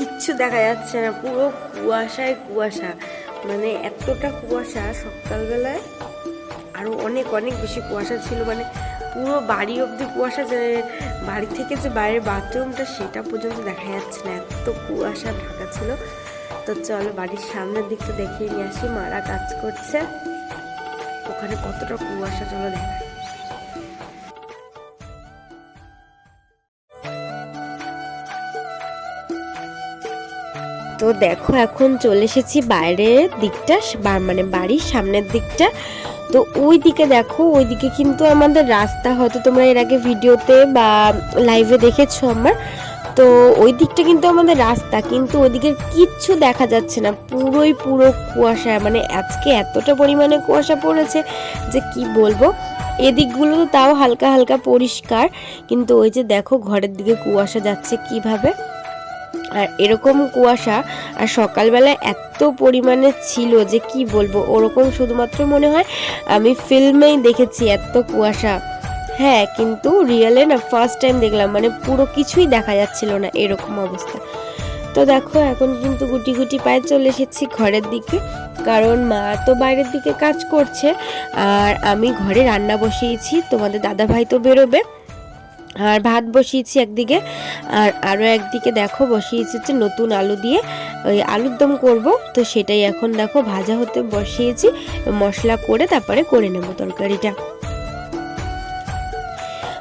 কিচ্ছু দেখা যাচ্ছে না, পুরো কুয়াশায় কুয়াশা। মানে এতটা কুয়াশা সকালবেলায় আরও অনেক অনেক বেশি কুয়াশা ছিল। মানে পুরো বাড়ি অবধি কুয়াশা, যে বাড়ি থেকে যে বাইরের বাথরুমটা, সেটা পর্যন্ত দেখা যাচ্ছে না। এত কুয়াশা ঢাকা ছিল। তো চলো বাড়ির সামনের দিকটা দেখিয়ে নিয়ে আসি। মারা কাজ করছে। ওখানে কতটা কুয়াশা, চলো দেখা তো দেখো, এখন চলে এসেছি বাইরের দিকটা মানে বাড়ির সামনের দিকটা। তো ওই দিকে দেখো ওই দিকে কিন্তু আমাদের রাস্তা হয়তো তোমরা এর আগে ভিডিওতে বা লাইভে দেখেছ আমার। তো ওই দিকটা কিন্তু আমাদের রাস্তা, কিন্তু ওইদিকে কিচ্ছু দেখা যাচ্ছে না। পুরোই পুরো কুয়াশা মানে আজকে এতটা পরিমাণে কুয়াশা পড়েছে যে কি বলব? এদিকগুলো তো তাও হালকা হালকা পরিষ্কার, কিন্তু ওই যে দেখো, ঘরের দিকে কুয়াশা যাচ্ছে কীভাবে? আর এরকম কুয়াশা আর সকালবেলা এত পরিমাণে ছিল যে কি বলব, ওরকম শুধুমাত্র মনে হয় আমি ফিল্মেই দেখেছি এত কুয়াশা। হ্যাঁ কিন্তু রিয়েলে না ফার্স্ট টাইম দেখলাম মানে পুরো কিছুই দেখা যাচ্ছিল না এরকম অবস্থা। তো দেখো, এখন কিন্তু গুটি গুটি পায়ে চলে এসেছি ঘরের দিকে, কারণ মা তো বাইরের দিকে কাজ করছে, আর আমি ঘরে রান্না বসিয়েছি, তোমাদের দাদা ভাই তো বেরোবে। আর ভাত বসিয়েছি একদিকে, আর আরও একদিকে দেখো বসিয়েছি হচ্ছে নতুন আলু দিয়ে, ওই আলুর দম করব। তো সেটাই এখন দেখো ভাজা হতে বসিয়েছি, মশলা করে তারপরে করে নেব তরকারিটা।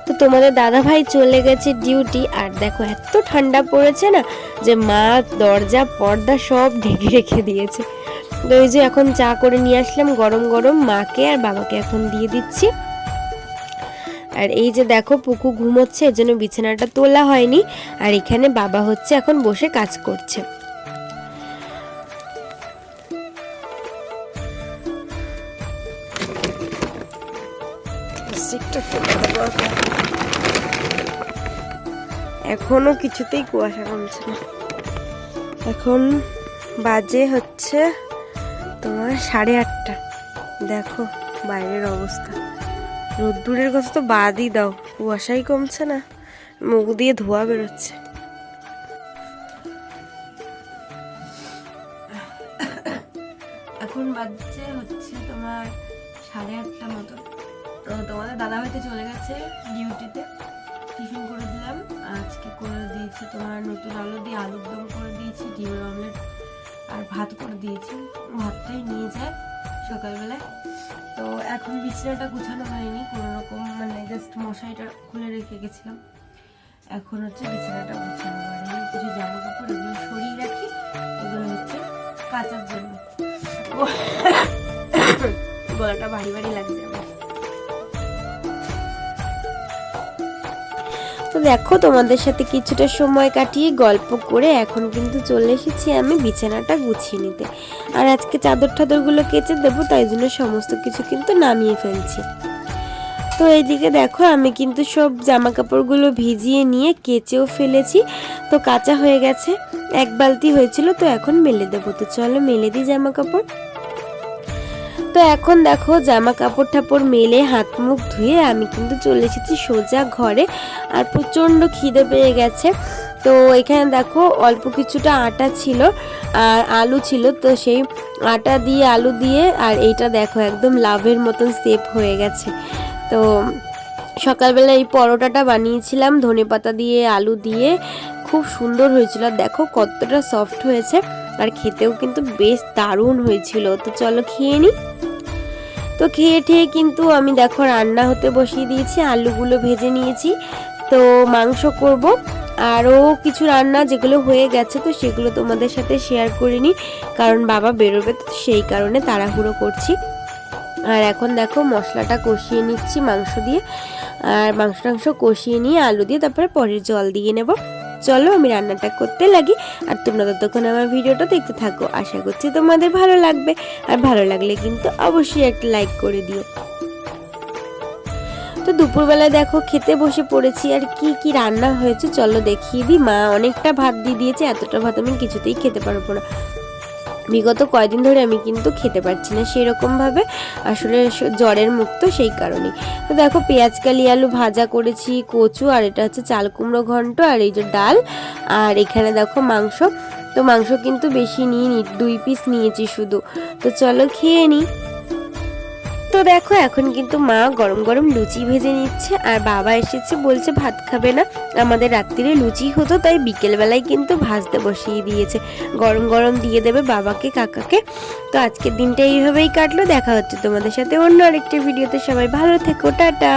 তো তোমাদের দাদা ভাই চলে গেছে ডিউটি, আর দেখো এত ঠান্ডা পড়েছে না যে মা দরজা, পর্দা সব ঢেকে রেখে দিয়েছে। তো ওই যে এখন চা করে নিয়ে আসলাম গরম গরম, মাকে আর বাবাকে এখন দিয়ে দিচ্ছি। আর এই যে দেখো পুকু ঘুমোচ্ছে এর জন্য বিছানাটা তোলা হয়নি। আর এখানে বাবা হচ্ছে এখন বসে কাজ করছে। এখনও কিছুতেই কুয়াশা কমছে না। এখন বাজে হচ্ছে তোমার সাড়ে আটটা। দেখো বাইরের অবস্থা। রোদ্দুরের কথা তো বাদই দাও, কুয়াশাই কমছে না, মুখ দিয়ে ধোয়া বেরোচ্ছে। এখন বাজছে হচ্ছে তোমার সাড়ে আটটা মতো। তো তোমাদের দাদা হয়তো চলে গেছে ডিউটিতে, টিফিন করে দিলাম। আজকে করে দিয়েছি তোমার নতুন আলু দিয়ে আলুর দম করে দিয়েছি, ডিমের অমলেট আর ভাত করে দিয়েছি। ভাতটাই নিয়ে যায় সকালবেলায়। তো এখন বিছানাটা গুছানো হয়নি, কোনো রকম মানে জাস্ট মশারিটা খুলে রেখে গেছিলাম। এখন হচ্ছে বিছানাটা গুছানো হয়নি কিছু জামা কাপড়, এগুলো সরিয়ে রাখি, এগুলো হচ্ছে কাচার জন্য। গলাটা ভারী ভারী লাগছে। দেখো, তোমাদের সাথে কিছুটা সময় কাটিয়ে গল্প করে এখন কিন্তু চলে এসেছি আমি বিছানাটা গুছিয়ে নিতে। আর আজকে চাদর টাদরগুলো কেচে দেবো, তাই জন্য সমস্ত কিছু কিন্তু নামিয়ে ফেলছি। তো এইদিকে দেখো, আমি কিন্তু সব জামা কাপড়গুলো ভিজিয়ে নিয়ে কেচেও ফেলেছি। তো কাঁচা হয়ে গেছে, এক বালতি হয়েছিল, তো এখন মেলে দেবো। তো চলো, মেলে দিই জামা কাপড় তো এখন দেখো জামা কাপড় ঠাপড় মেলে হাত মুখ ধুয়ে আমি কিন্তু চলে এসেছি সোজা ঘরে আর প্রচণ্ড খিদে পেয়ে গেছে। তো এখানে দেখো অল্প কিছুটা আটা ছিল আর আলু ছিল। তো সেই আটা দিয়ে, আলু দিয়ে আর এইটা দেখো একদম লাভের মতন সেপ হয়ে গেছে। তো সকালবেলা এই পরোটাটা বানিয়েছিলাম, ধনে পাতা দিয়ে, আলু দিয়ে। খুব সুন্দর হয়েছিল। আর দেখো কতটা সফট হয়েছে। আর খেতেও কিন্তু বেশ দারুণ হয়েছিল। তো চলো খেয়ে নিই তো খেয়ে ঠেয়ে কিন্তু আমি দেখো রান্না হতে বসিয়ে দিয়েছি, আলুগুলো ভেজে নিয়েছি। তো মাংস করব, আরও কিছু রান্না যেগুলো হয়ে গেছে তো সেগুলো তোমাদের সাথে শেয়ার করিনি কারণ বাবা বেরোবে তো সেই কারণে তাড়াহুড়ো করছি। আর এখন দেখো মশলাটা কষিয়ে নিচ্ছি মাংস দিয়ে, আর মাংস টাংস কষিয়ে নিয়ে আলু দিয়ে তারপরে পরের জল দিয়ে নেব। চলো আমি রান্নাটা করতে লাগি। আর তোমরা ততক্ষণ আমার ভিডিওটা দেখতে থাকো। আশা করছি তোমাদের ভালো লাগবে। আর ভালো লাগলে কিন্তু অবশ্যই একটা লাইক করে দিও। তো দুপুরবেলায় দেখো খেতে বসে পড়েছি। আর কি কি রান্না হয়েছে চলো দেখিয়ে দিই। মা অনেকটা ভাত দিয়ে দিয়েছে। এতটা ভাত আমি কিছুতেই খেতে পারব না। বিগত কয়দিন ধরে আমি কিন্তু খেতে পারছি না সেই সেরকমভাবে। আসলে জ্বরের মুক্ত সেই কারণে তো দেখো, পেঁয়াজ কালি, আলু ভাজা করেছি, কচু, আর এটা হচ্ছে চাল কুমড়ো ঘন্ট, আর এই যে ডাল, আর এখানে দেখো মাংস। তো মাংস কিন্তু বেশি নিয়ে নি দুই পিস নিয়েছি শুধু। তো চলো খেয়ে নিই তো দেখো, এখন কিন্তু মা গরম গরম লুচি ভেজে নিচ্ছে আর বাবা এসেছে বলছে ভাত খাবে না। আমাদের রাত্রিরে লুচি হতো, তাই বিকেলবেলায় কিন্তু ভাজতে বসিয়ে দিয়েছে। গরম গরম দিয়ে দেবে বাবাকে, কাকাকে। তো আজকের দিনটা এইভাবেই কাটলো। দেখা হচ্ছে তোমাদের সাথে অন্য আরেকটি ভিডিওতে। সবাই ভালো থেকো, টাটা।